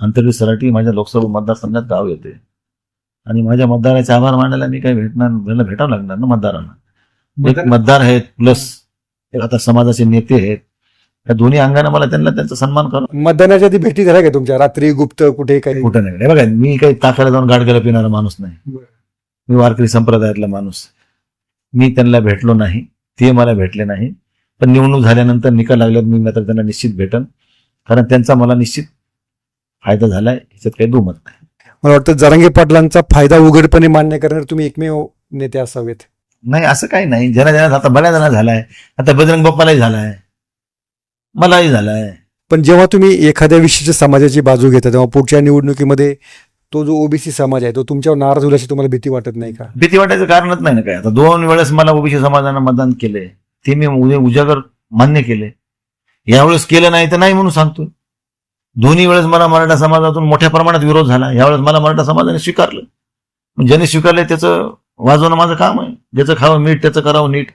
अंतर्गत सराटी माझ्या लोकसभा मतदारसंघात गाव येते. आणि माझ्या मतदाराचे आभार मानायला मी काही भेटणार मला भेटावं लागणार ना मतदारांना? एक मतदार आहेत प्लस एक आता समाजाचे नेते आहेत. या दोन्ही अंगाने मला त्यांना त्यांचा सन्मान करा मतदानाच्या आधी भेटी झाल्या का तुमच्या? रात्री गुप्त कुठे काही? कुठं नाही. बघा मी काही ताकाला जाऊन गाडग्याला पिणारा माणूस नाही. मी वारकरी संप्रदायातला माणूस. मी त्यांना भेटलो नाही. ते मला भेटले नाही. पण निवडणूक झाल्यानंतर निकाल लागल्यावर मी मात्र त्यांना निश्चित भेटन. कारण त्यांचा मला निश्चित फायदा झालाय ह्याच्यात काही दुमत नाही. मला वाटतं जरांगे पाटलांचा फायदा उघडपणे मान्य करणार तुम्ही एकमेव नेते असावेत. नाही असं काही नाही. ज्यांना ज्यांना आता बऱ्याच जणांना झालाय. आता बजरंग बाप्पालाही झालाय. मलाही झालाय. पण जेव्हा तुम्ही एखाद्या विशिष्ट समाजाची बाजू घेता तेव्हा पुढच्या निवडणुकीमध्ये तो जो ओबीसी समाज आहे तो तुमच्यावर नाराज होण्याची तुम्हाला भीती वाटत नाही का? भीती वाटायचं कारणच नाही ना काय? आता दोन वेळेस मला ओबीसी समाजानं मतदान केलंय. ते मी उद्या उजागर मान्य केले यावेळेस केलं नाही तर नाही म्हणून सांगतो दोन्ही वेळेस मला मराठा समाजातून मोठ्या प्रमाणात विरोध झाला. यावेळेस मला मराठा समाजाने स्वीकारलं. म्हणजे ज्याने स्वीकारले त्याचं वाजवणं माझं काम आहे. ज्याचं खावं मीठ त्याचं करावं नीट.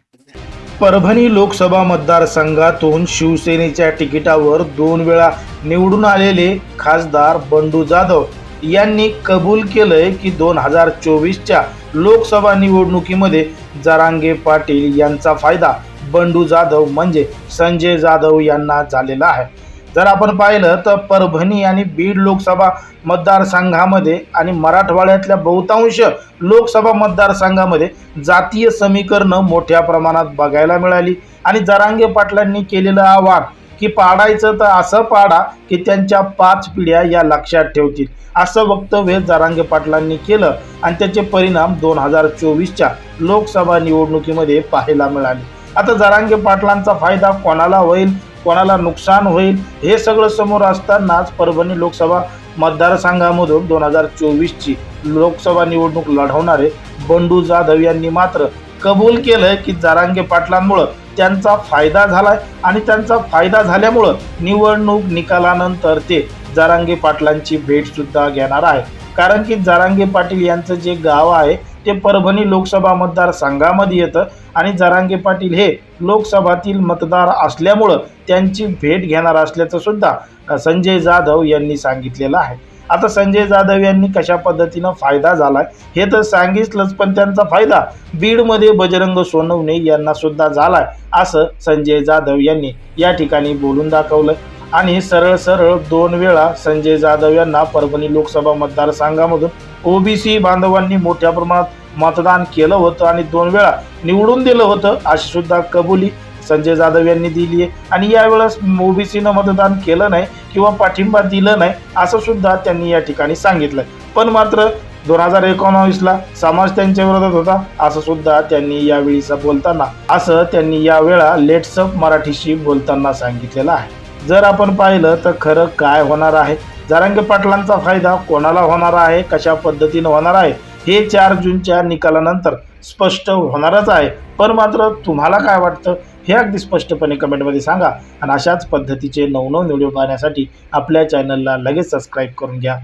परभणी लोकसभा मतदारसंघातून शिवसेनेच्या तिकिटावर दोन वेळा निवडून आलेले खासदार बंडू जाधव यांनी कबूल केलंय की दोन हजार चोवीसच्या लोकसभा निवडणुकीमध्ये जरांगे पाटील यांचा फायदा बंडू जाधव म्हणजे संजय जाधव यांना झालेला आहे. जर आपण पाहिलं तर परभणी आणि बीड लोकसभा मतदारसंघामध्ये आणि मराठवाड्यातल्या बहुतांश लोकसभा मतदारसंघामध्ये जातीय समीकरणं मोठ्या प्रमाणात बघायला मिळाली. आणि जरांगे पाटलांनी केलेलं आव्हान की पाडायचं तर असं पाडा की त्यांच्या पाच पिढ्या या लक्षात ठेवतील. असं वक्तव्य जरांगे पाटलांनी केलं आणि त्याचे परिणाम दोन हजार चोवीसच्या लोकसभा निवडणुकीमध्ये पाहायला मिळाले. आता जरांगे पाटलांचा फायदा कोणाला होईल? कोणाला नुकसान होईल हे सगळं समोर असतानाच परभणी लोकसभा मतदारसंघामधून दोन हजार चोवीसची लोकसभा निवडणूक लढवणारे बंडू जाधव यांनी मात्र कबूल केलं की जारांगे पाटलांमुळं त्यांचा फायदा झालाय आणि त्यांचा फायदा झाल्यामुळं निवडणूक निकालानंतर ते जारांगे पाटलांची भेटसुद्धा घेणार आहे. कारण की जारांगे पाटील यांचं जे गाव आहे ते परभणी लोकसभा मतदारसंघामध्ये येतं. आणि जरांगे पाटील हे लोकसभातील मतदार असल्यामुळं त्यांची भेट घेणार असल्याचं सुद्धा संजय जाधव यांनी सांगितलेलं आहे. आता संजय जाधव यांनी कशा पद्धतीनं फायदा झालाय हे तर सांगितलंच पण त्यांचा फायदा बीडमध्ये बजरंग सोनवणे यांना सुद्धा झालाय असं संजय जाधव यांनी या ठिकाणी बोलून दाखवलं आणि सरळ सरळ दोन वेळा संजय जाधव यांना परभणी लोकसभा मतदारसंघामधून ओबीसी बांधवांनी मोठ्या प्रमाणात मतदान केलं होतं आणि दोन वेळा निवडून दिलं होतं अशी सुद्धा कबुली संजय जाधव यांनी दिली आहे. आणि यावेळेस ओबीसीनं मतदान केलं नाही किंवा पाठिंबा दिलं नाही असं सुद्धा त्यांनी या ठिकाणी सांगितलं पण मात्र दोन हजार एकोणावीसला समाज त्यांच्या विरोधात होता असं सुद्धा त्यांनी यावेळीचा बोलताना असं त्यांनी यावेळा लेट्सअप मराठीशी बोलताना सांगितलेलं आहे. जर आपण पाहिलं तर खरं काय होणार आहे? जारांगे पाटलांचा फायदा कोणाला होणार आहे? कशा पद्धतीनं होणार आहे? हे चार जूनच्या निकालानंतर स्पष्ट होणारच आहे. पण मात्र तुम्हाला काय वाटतं? हे अगदी स्पष्टपणे कमेंटमध्ये सांगा. आणि अशाच पद्धतीचे नवनव व्हिडिओ पाहण्यासाठी आपल्या चॅनलला लगेच सबस्क्राईब करून घ्या.